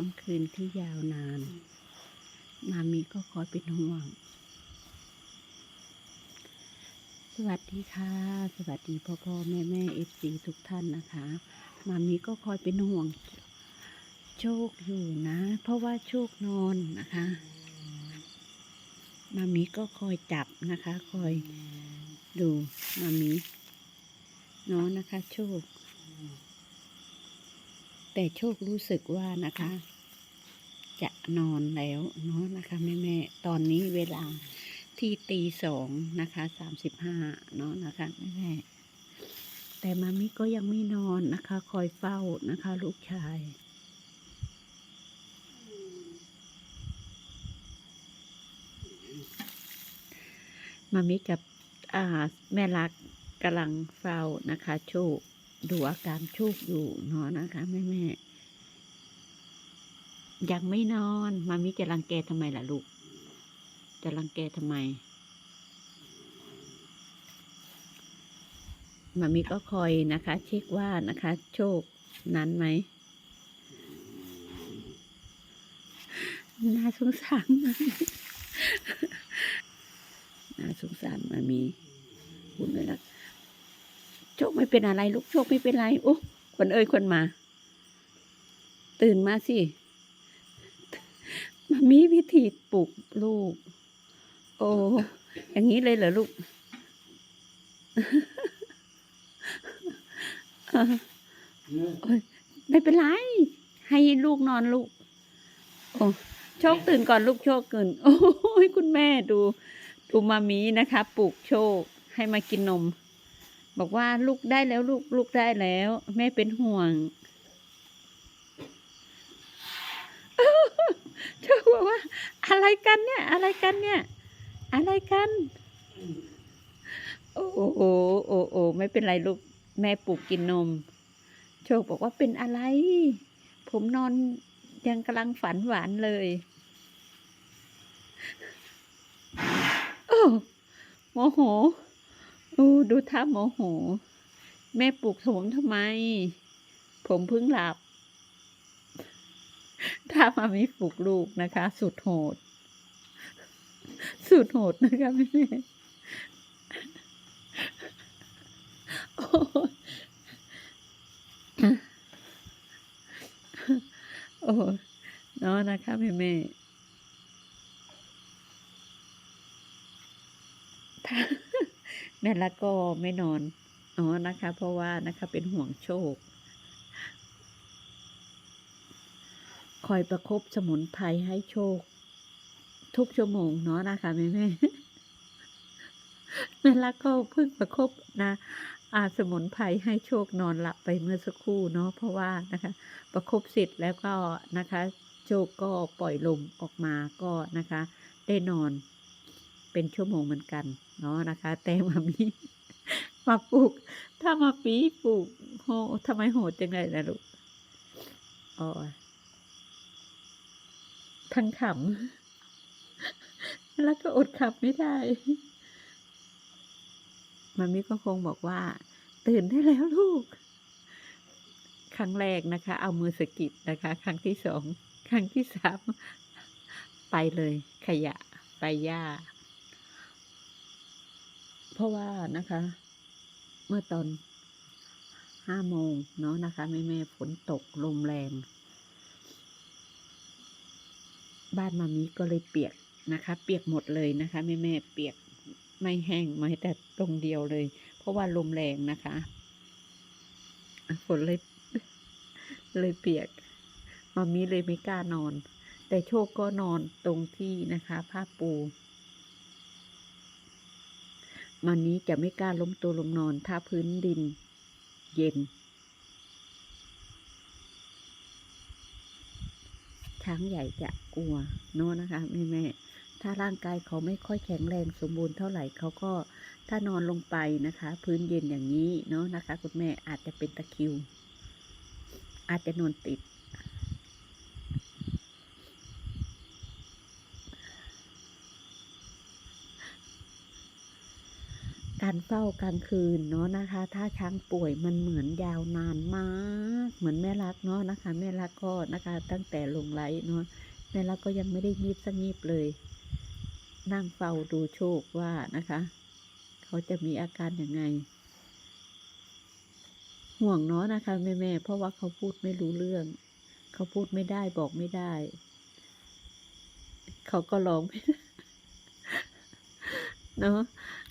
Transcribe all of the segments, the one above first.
ค่ำคืนที่ยาวนาน มามีก็คอยเป็นห่วง สวัสดีค่ะ สวัสดีพ่อพ่อแม่แม่เอฟซีทุกท่านนะคะ มามีก็คอยเป็นห่วง โชคอยู่นะ เพราะว่าโชคนอนนะคะ มามีก็คอยจับนะคะ คอยดูมามีเนาะนะคะ โชค แต่โชครู้สึกว่านะคะ จะนอนแล้วเนาะนะคะแม่แม่ๆตอนนี้เวลาที่ตีสองนะคะสามสิบห้าเนาะนะคะแม่แม่ๆแต่มามิก็ยังไม่นอนนะคะ คอยเฝ้านะคะ ลูกชายมามิกับอ่าแม่รักกำลังเฝ้านะคะ โชค ดูอาการโชคอยู่เนาะนะคะแม่แม่ยังไม่นอนมามิจะรังแกทำไมล่ะลูก จะรังแกทำไม มามิก็คอยนะคะ เช็คว่านะคะ โชคนั้นไหมน่าสงสารมาน่าสงสารมามีพูดเลยละ โชคไม่เป็นอะไร ลูกโชคไม่เป็นไรโอ้คนเอ่ยคนมา ตื่นมาสิมามีวิธีปลุกลูก โอ้อย่างนี้เลยเหรอลูกไม่เป็นไร ให้ลูกนอนลูก โอ้โชคตื่นก่อนลูกโชคตื่นโอ้ยคุณแม่ดู ดูมามีนะคะ ปลุกโชคให้มากินนม บอกว่าลูกได้แล้วลูกลูกได้แล้ว แม่เป็นห่วงเธอบอกว่า อะไรกันเนี่ย อะไรกันเนี่ย อะไรกัน โอ้โอ้โอ้โอ้โอ้ไม่เป็นไรลูกแม่ปลูกกินนม โชคบอกว่าเป็นอะไร ผมนอนยังกำลังฝันหวานเลยโอ้โมโห ดูดูท่าโมโห แม่ปลุกผมทำไม ผมเพิ่งหลับ ถ้ามามีปลุกลูกนะคะ สุดโหด สุดโหดนะคะแม่แม่โอ้โอ้เนาะนะคะแม่แม่ถ้า แม่ละก็ไม่นอนอ๋อนะคะ เพราะว่านะคะเป็นห่วงโชค คอยประคบสมุนไพรให้โชค ทุกชั่วโมงเนาะนะคะแม่แม่แม่ละก็เพิ่งประคบนะอาสมุนไพรให้โชคนอนหลับไปเมื่อสักครู่เนาะเพราะว่านะคะ ประคบเสร็จแล้วก็นะคะ โชคก็ปล่อยลมออกมาก็นะคะ ได้นอนเป็นชั่วโมงเหมือนกัน เนาะนะคะ แต่มามีมาปลูก ถ้ามาปีปลูกโหทำไมโหดจังเลยนะลูกอ๋อทั้งขำแล้วก็อดขำไม่ได้มามิก็คงบอกว่า ตื่นได้แล้วลูก ครั้งแรกนะคะ เอามือสะกิดนะคะ ครั้งที่สอง ครั้งที่สาม ไปเลย ขยะ ไปย่า เพราะว่านะคะ เมื่อตอนห้าโมงเนาะนะคะแม่แม่ฝนตกลมแรง บ้านมามีก็เลยเปียกนะคะ เปียกหมดเลยนะคะแม่แม่เปียกไม่แห้งไม่แต่ตรงเดียวเลย เพราะว่าลมแรงนะคะอะฝนเลยเลยเปียกมามีเลยไม่กล้านอน แต่โชคก็นอนตรงที่นะคะ ผ้าปู มันนี้จะไม่กล้าล้มตัวลงนอน ถ้าพื้นดิน เย็น ช้างใหญ่จะกลัวเนอะนะคะแม่แม่ถ้าร่างกายเขาไม่ค่อยแข็งแรงสมบูรณ์เท่าไหร่เขาก็ถ้านอนลงไปนะคะ พื้นเย็นอย่างนี้เนาะนะคะ คุณแม่อาจจะเป็นตะคิว อาจจะนอนติด การเฝ้ากลางคืนเนาะนะคะ ถ้าช้างป่วยมันเหมือนยาวนานมาก เหมือนแม่รักเนาะนะคะ แม่รักก็นะคะ ตั้งแต่ลงไลเนาะแม่รักก็ยังไม่ได้งีบสักงีบเลย นั่งเฝ้าดูโชคว่านะคะ เขาจะมีอาการยังไง ห่วงเนาะนะคะแม่แม่ๆเพราะว่าเขาพูดไม่รู้เรื่อง เขาพูดไม่ได้บอกไม่ได้ เขาก็ร้องเนาะ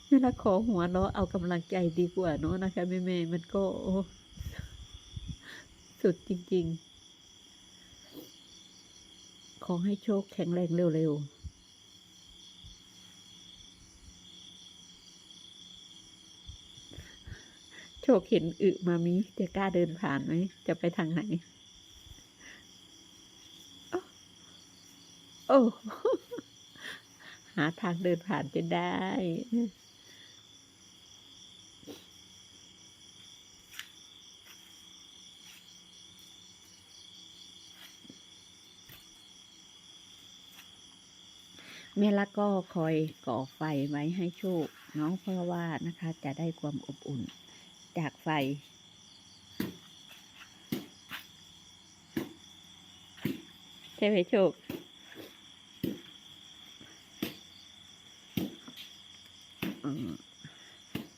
เวลาขอหัวเราะเอากำลังใจดีกว่าเนาะนะคะแม่แม่ๆมันก็สุดจริง ๆ ขอให้โชคแข็งแรงเร็วๆโชคเห็นอึมามิจะกล้าเดินผ่านไหม จะไปทางไหน โอ้ หาทางเดินผ่านจะได้ ม่ละก็คอยก่อไฟไว้ให้โชคเนาะเพราะว่านะคะจะได้ความอบอุ่นจากไฟ ใช่ไหมโชค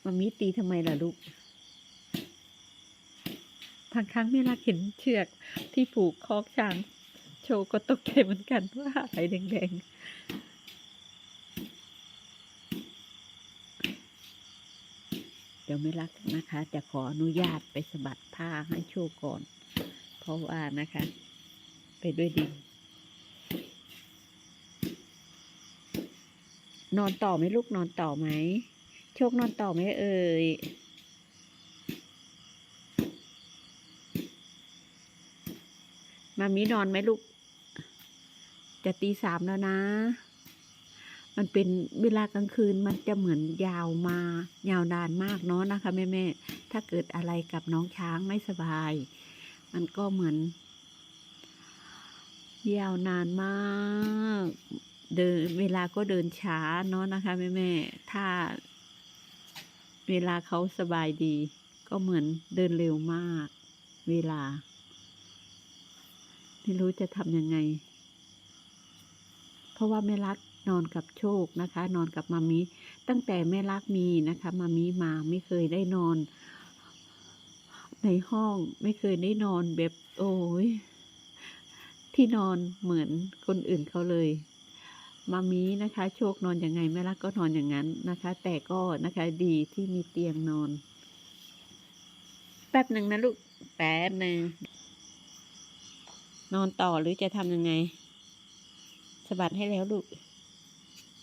มามีตีทำไมล่ะลูกบางครั้งไม่รักเห็นเชือกที่ผูกคอกช้าง โชว์ก็ตกใจเหมือนกันว่าอะไรแดงๆ เดี๋ยวไม่รักนะคะ จะขออนุญาตไปสะบัดผ้าให้โชว์ก่อน เพราะว่านะคะ ไปด้วยดีนอนต่อไหมลูกนอนต่อไหม โชคนอนต่อไหมเอ่ยมามีนอนไหมลูก จะตีสามแล้วนะ มันเป็นเวลากลางคืนมันจะเหมือนยาวมายาวนานมากเนาะนะคะแม่แม่ถ้าเกิดอะไรกับน้องช้างไม่สบาย มันก็เหมือน ยาวนานมากเดินเวลาก็เดินช้าเนาะนะคะแม่แม่ถ้า เวลาเขาสบายดี ก็เหมือนเดินเร็วมาก เวลา ไม่รู้จะทำยังไง เพราะว่าแม่รัก นอนกับโชคนะคะ นอนกับมามิตั้งแต่แม่รักมีนะคะมามิมาไม่เคยได้นอน ในห้องไม่เคยได้นอนแบบโอ้ยที่นอนเหมือนคนอื่นเขาเลยมามีนะคะ โชคนอนอยังไงแม่รักก็นอนอย่างนั้นนะคะ แต่ก็นะคะดีที่มีเตียงนอน แป๊บหนึ่งนะลูกแป๊บหนึ่งนอนต่อหรือจะทำยังไงสะบัดให้แล้วลูก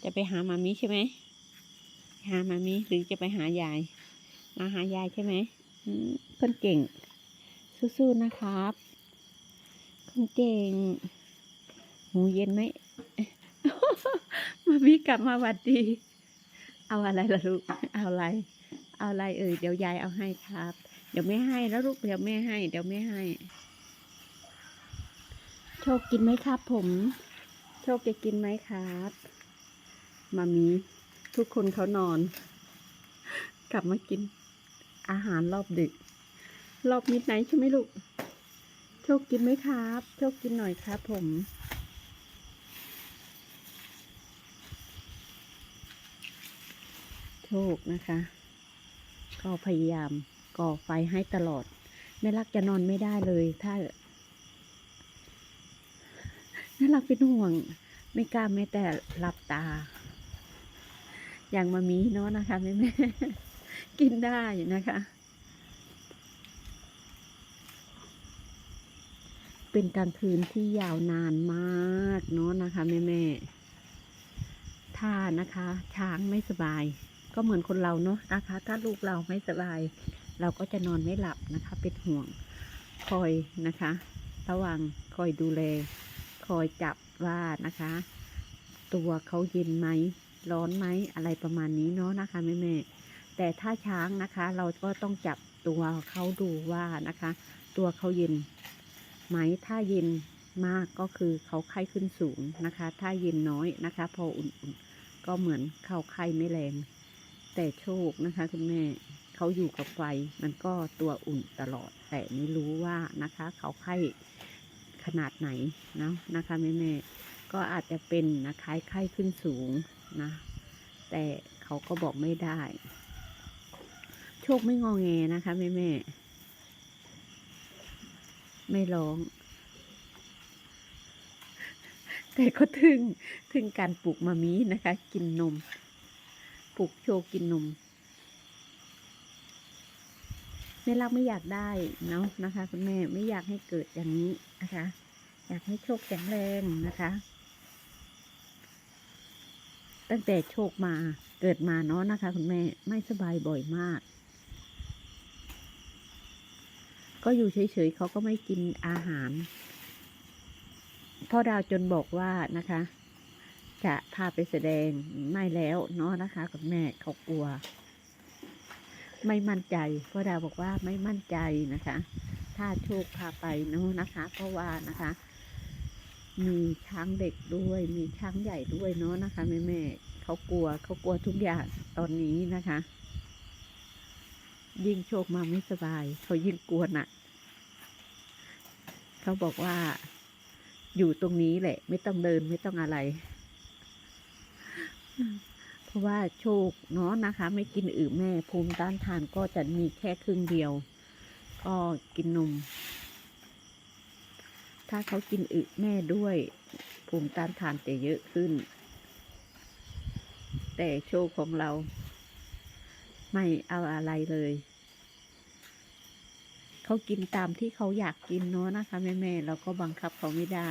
จะไปหามามีใช่ไหมหามามีหรือจะไปหายาย มาหายายใช่ไหมคนเก่ง สู้ๆนะครับคนเก่งหูเย็นไหมมามีกลับมาหวัดดี เอาอะไรล่ะลูกเอาอะไร เอาอะไรเอ่ยเดี๋ยวยายเอาให้ครับ เดี๋ยวไม่ให้แล้วลูกเดี๋ยวไม่ให้ เดี๋ยวไม่ให้ โชคกินไหมครับผม โชคจะกินไหมครับ มามีทุกคนเขานอน กลับมากิน อาหารรอบดึก รอบมิดไนใช่ไหมลูก โชคกินไหมครับ โชคกินหน่อยครับผมโชคนะคะ ก็พยายามก่อไฟให้ตลอดแม่รักจะนอนไม่ได้เลยถ้าแม่รักเป็นห่วง ไม่กล้าแม้แต่หลับตา อย่างมามีเนาะนะคะแม่แม่กินได้นะคะ เป็นกางคืนที่ยาวนานมากเนาะนะคะแม่แม่ๆถ้านะคะ ช้างไม่สบาย ก็เหมือนคนเราเนาะนะคะ ถ้าลูกเราไม่สบาย เราก็จะนอนไม่หลับนะคะ เป็นห่วงคอยนะคะ ระวังคอยดูแล คอยจับว่านะคะ ตัวเขาเย็นไหม ร้อนไหมอะไรประมาณนี้เนาะนะคะแม่แม่แต่ถ้าช้างนะคะ เราก็ต้องจับตัวเขาดูว่านะคะ ตัวเขาเย็นไหมถ้าเย็นมากก็คือเขาไข้ขึ้นสูงนะคะ ถ้าเย็นน้อยนะคะ พออุ่นๆก็เหมือนเขาไข้ไม่แรง แต่โชคนะคะคุณแม่เขาอยู่กับไฟมันก็ตัวอุ่นตลอด แต่ไม่รู้ว่านะคะ เขาไข้ขนาดไหนนะนะคะแม่แม่ก็อาจจะเป็นนะคะไข้ขึ้นสูง นะ แต่เขาก็บอกไม่ได้ โชคไม่งอแงนะคะแม่แม่ ไม่ร้อง แต่ก็ทึ่งทึ่งการปลูกมามีนะคะ กินนม ปลูกโชว์กินนมแม่รักไม่อยากได้เนาะนะคะ คุณแม่ไม่อยากให้เกิดอย่างนี้นะคะ อยากให้โชคแข็งแรงนะคะ ตั้งแต่โชคมาเกิดมาเนาะนะคะ คุณแม่ไม่สบายบ่อยมาก ก็อยู่เฉยๆเขาก็ไม่กินอาหารพ่อดาวจนบอกว่านะคะ จะพาไปแสดงไม่แล้วเนาะนะคะ คุณแม่เขากลัว ไม่มั่นใจพ่อดาวบอกว่าไม่มั่นใจนะคะ ถ้าโชคพาไปเนาะนะคะ เพราะว่านะคะ มีช้างเด็กด้วย มีช้างใหญ่ด้วยเนาะนะคะแม่แม่ๆเขากลัวเขากลัวทุกอย่างตอนนี้นะคะ ยิ่งโชคมาไม่สบาย เขายิ่งกลัวหนักเขาบอกว่า อยู่ตรงนี้แหละ ไม่ต้องเดินไม่ต้องอะไร เพราะว่าโชคเนาะนะคะ ไม่กินอึแม่ภูมิต้านทานก็จะมีแค่ครึ่งเดียว ก็กินนม ถ้าเขากินอึแม่ด้วย ภูมิต้านทานจะเยอะขึ้น แต่โชคของเรา ไม่เอาอะไรเลย เขากินตามที่เขาอยากกินเนาะนะคะแม่แม่ๆเราก็บังคับเขาไม่ได้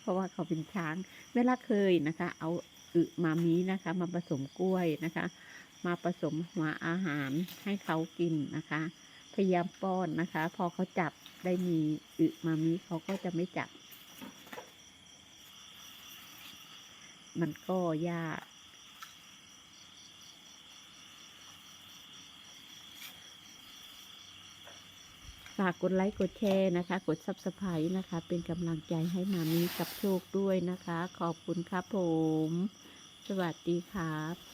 เพราะว่าเขาเป็นช้างเวลาเคยนะคะ เอาอึมามีนะคะ มาผสมกล้วยนะคะ มาผสมหัวอาหารให้เขากินนะคะ พยายามป้อนนะคะ พอเขาจับ ได้มีอึมามีเขาก็จะไม่จับ มันก็ยากฝากกดไลค์กดแชร์นะคะ กด subscribe นะคะ เป็นกำลังใจให้มามีกับโชคด้วยนะคะ ขอบคุณครับผม สวัสดีครับ